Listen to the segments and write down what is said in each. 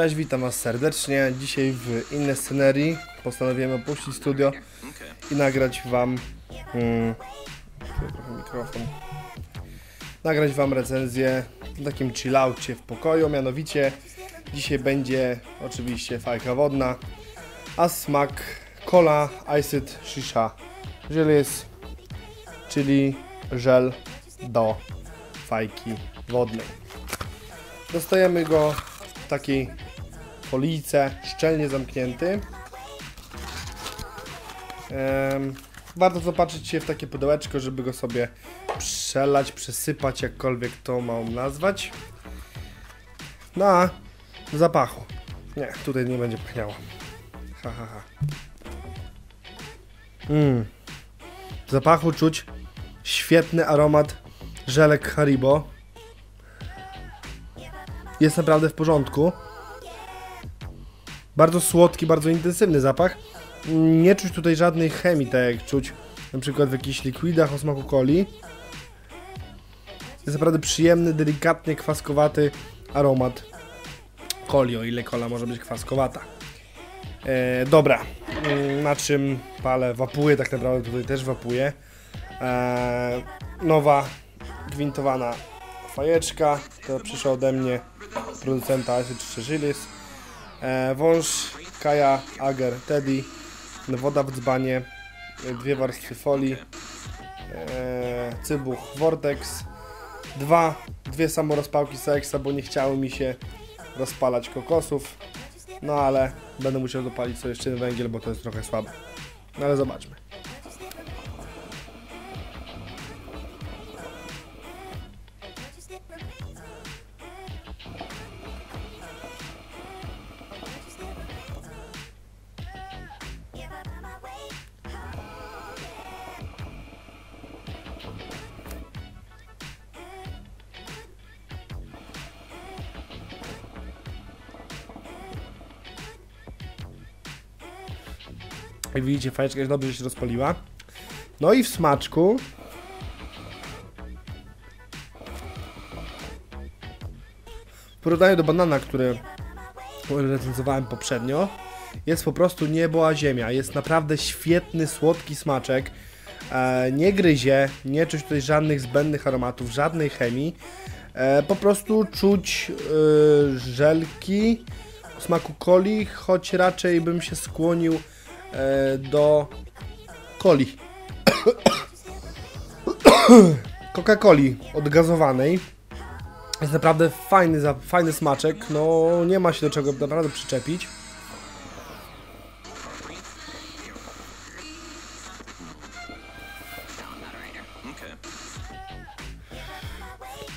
Cześć, witam Was serdecznie. Dzisiaj w innej scenerii postanowiłem opuścić studio i nagrać Wam. Hmm, trochę mikrofon. Nagrać Wam recenzję w takim chillaucie w pokoju. Mianowicie dzisiaj będzie oczywiście fajka wodna, a smak cola Iced Shisha Żelis, czyli żel do fajki wodnej. Dostajemy go takiej folijce, szczelnie zamknięty. Em, warto zobaczyć się w takie pudełeczko, żeby go sobie przelać, przesypać, jakkolwiek to mam nazwać. No a zapachu. Nie, tutaj nie będzie pachniało. Ha, ha, ha. Mm. W zapachu czuć świetny aromat żelek Haribo. Jest naprawdę w porządku. Bardzo słodki, bardzo intensywny zapach. Nie czuć tutaj żadnej chemii, tak jak czuć na przykład w jakichś likwidach o smaku coli. Jest naprawdę przyjemny, delikatnie kwaskowaty aromat coli, o ile kola może być kwaskowata. E, dobra, Mm, na czym palę? Wapuję tak naprawdę, tutaj też wapuję. E, nowa, gwintowana fajeczka, to przyszła ode mnie producenta Acid Szczerzylis. E, wąż Kaja Ager Teddy, woda w dzbanie, dwie warstwy folii, e, cybuch Vortex, dwa, dwie samorozpałki seksa, bo nie chciało mi się rozpalać kokosów, no ale będę musiał dopalić sobie jeszcze węgiel, bo to jest trochę słabe. No ale zobaczmy. Jak widzicie, fajeczka już dobrze się rozpaliła. No i w smaczku w porównaniu do banana, który recenzowałem poprzednio, jest po prostu niebo a ziemia. Jest naprawdę świetny, słodki smaczek. E, nie gryzie, nie czuć tutaj żadnych zbędnych aromatów, żadnej chemii. E, po prostu czuć e, żelki smaku coli, choć raczej bym się skłonił do coli. Coca-Coli odgazowanej. Jest naprawdę fajny, fajny smaczek. No, nie ma się do czego naprawdę przyczepić.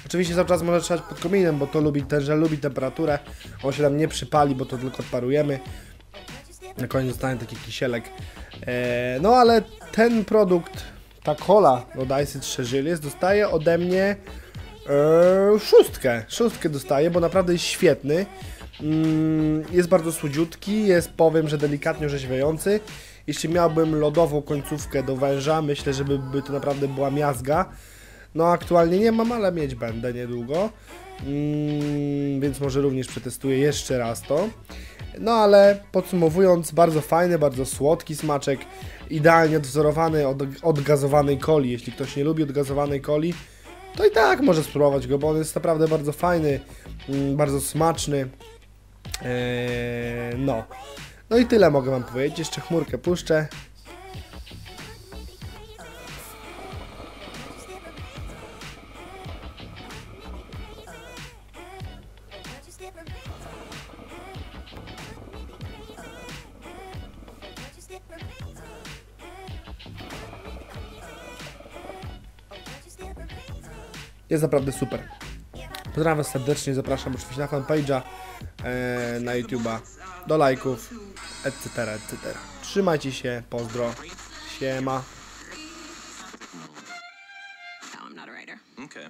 Oczywiście cały czas można trzymać pod kominem, bo to lubi, ten żel lubi temperaturę. On się tam nie przypali, bo to tylko odparujemy. Na koniec zostanie taki kisielek. E, no ale ten produkt, ta cola od Iced Szczerzylis dostaje ode mnie e, szóstkę. Szóstkę dostaje, bo naprawdę jest świetny. Mm, jest bardzo słodziutki, jest powiem, że delikatnie orzeźwiający. Jeśli miałbym lodową końcówkę do węża, myślę, żeby by to naprawdę była miazga. No aktualnie nie mam, ale mieć będę niedługo. Mm, więc może również przetestuję jeszcze raz to. No ale podsumowując, bardzo fajny, bardzo słodki smaczek, idealnie odwzorowany od odgazowanej coli. Jeśli ktoś nie lubi odgazowanej coli, to i tak może spróbować go, bo on jest naprawdę bardzo fajny, mm, bardzo smaczny. Eee, no. No i tyle mogę Wam powiedzieć. Jeszcze chmurkę puszczę. Jest naprawdę super. Pozdrawiam Was serdecznie, zapraszam oczywiście na fanpage'a, e, na YouTube'a, do lajków, etc., etc. Trzymajcie się, pozdro, siema. No. Okay.